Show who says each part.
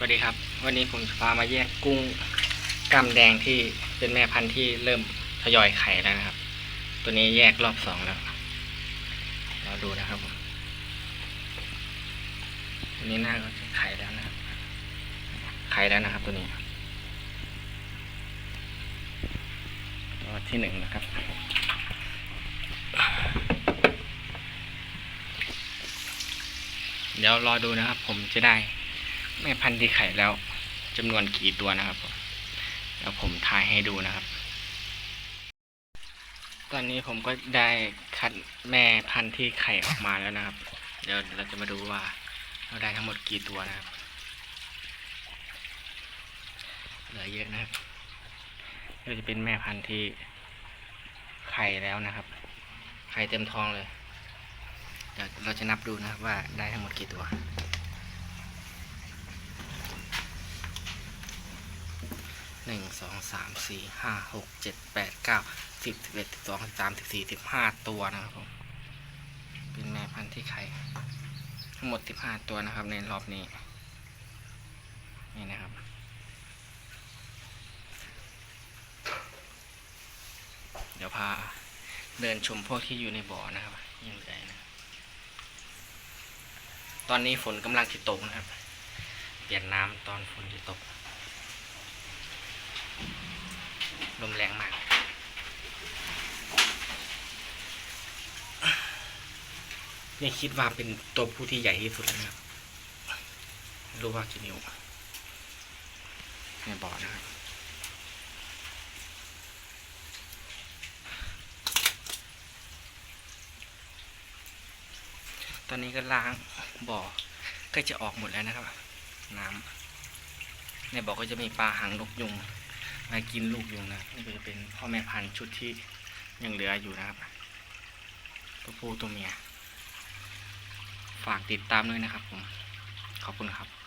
Speaker 1: สวัสดีครับ วันนี้ผมจะพามาแยกกุ้งกล้ามแดงที่เป็นแม่พันธุ์ที่เริ่มทยอยไข่แล้วนะครับ ตัวนี้แยกรอบสองแล้วเราดูนะครับผมตัวนี้หน้าก็จะไข่แล้วนะครับ ไข่แล้วนะครับตัวนี้ตัวที่หนึ่งนะครับเดี๋ยวรอดูนะครับ ผมจะได้ แม่พันธุ์ที่ไข่แล้วจำนวนกี่ตัวนะครับผมแล้วผมถ่ายให้ดูนะครับ ตอนนี้ผมก็ได้คัดแม่พันธุ์ที่ไข่ออกมาแล้วนะครับ เดี๋ยวเราจะมาดูว่าเราได้ทั้งหมดกี่ตัวนะครับ เหลือเยอะนะครับก็จะเป็นแม่พันธุ์ที่ไข่แล้วนะครับ ไข่เต็มท้องเลย เดี๋ยวเราจะนับดูนะครับว่าได้ทั้งหมดกี่ตัว หนึ่งสองสามสี่ห้าหกเจ็ดแปดเก้าสิบสิบเอ็ดสิบสองสิบสามสิบสี่สิบห้าตัวนะครับผมเป็นแม่พันธุ์ที่ไข่ทั้งหมดสิบห้าตัวนะครับ ในรอบนี้ นี่นะครับเดี๋ยวพาเดินชมพวกที่อยู่ในบ่อนะครับยังเหลือนะ ตอนนี้ฝนกำลังจะตกนะครับ เปลี่ยนน้ำตอนฝนจะตก ลมแรงมาก นี่คิดว่าเป็นตัวผู้ที่ใหญ่ที่สุดนะครับ รู้ว่ากี่นิ้วในบ่อนะครับตอนนี้ก็ล้างบ่อก็จะออกหมดแล้วนะครับ น้ำในบ่อก็จะมีปลาหางนกยุงมากินลูกยุงนะนี่ก็จะเป็นพ่อแม่พันธุ์ชุดที่ยังเหลืออยู่นะครับตัวผู้ตัวเมีย ฝากติดตามด้วยนะครับผม ขอบคุณครับ